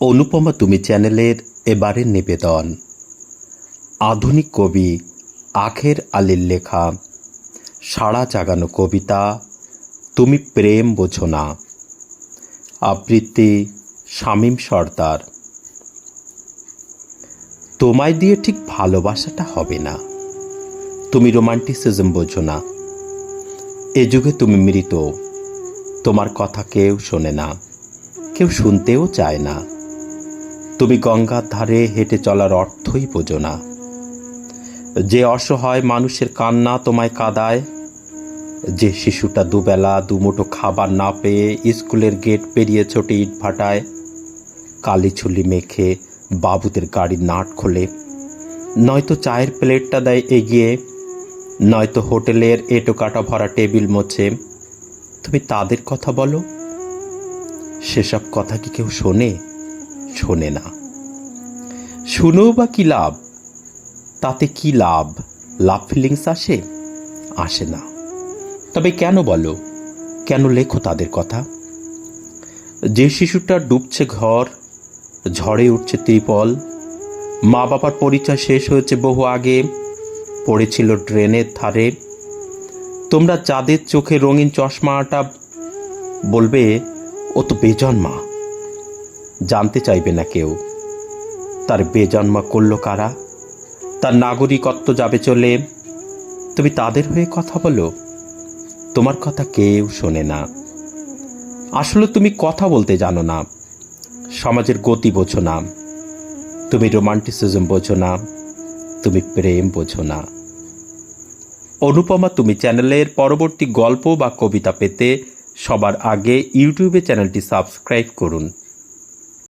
অনুপমা তুমি চ্যানেলের এবারের নিবেদন। আধুনিক কবি আখের আলীর লেখা, সাড়া জাগানো কবিতা, তুমি প্রেম বোঝো না। আবৃত্তি শামীম সর্দার। তোমায় দিয়ে ঠিক ভালোবাসাটা হবে না। তুমি রোমান্টিসিজম বোঝো না। এ যুগে তুমি মৃত। তোমার কথা কেউ শোনে না। কেউ শুনতেও চায় না। তুমি গঙ্গার ধারে হেঁটে চলার অর্থই বোঝো না। যে অসহায় মানুষের কান্না তোমায় কাদায়, যে শিশুটা দুবেলা দুমুঠো খাবার না পেয়ে স্কুলের গেট পেরিয়ে ছোটে ইট ভাটায়, কালি ছুলি মেখে বাবুদের গাড়ির নাট খোলে, নয়তো চায়ের প্লেটটা দেয় এগিয়ে, নয়তো হোটেলের এটো কাটা ভরা টেবিল মোছে। তুমি তাদের কথা বলো? সেসব কথা কি কেউ শোনে? শোনে না। শুনেও বা কি লাভ? তাতে কি লাভ? লাভ ফিলিংস আসে? আসে না। তবে কেন বলো? কেন লেখো তাদের কথা? যে শিশুটা ডুবছে ঘর, ঝড়ে উঠছে ত্রিপল, মা বাবার পরিচয় শেষ হয়েছে বহু আগে, পড়েছিল ড্রেনের ধারে, তোমরা যাদের চোখে রঙিন চশমাটা বলবে, ও তো বেজন্মা জানতে চাইবে না কেউ। তার বেজন্মা করল কারা? তার নাগরিকত্ব যাবে চলে। তুমি তাদের হয়ে কথা বলো। তোমার কথা কেউ শোনে না। আসলে তুমি কথা বলতে জানো না। সমাজের গতি বোঝো না। তুমি রোমান্টিসিজম বোঝো না। তুমি প্রেম বোঝো না। অনুপমা, তুমি চ্যানেলের পরবর্তী গল্প বা কবিতা পেতে সবার আগে ইউটিউবে চ্যানেলটি সাবস্ক্রাইব করুন।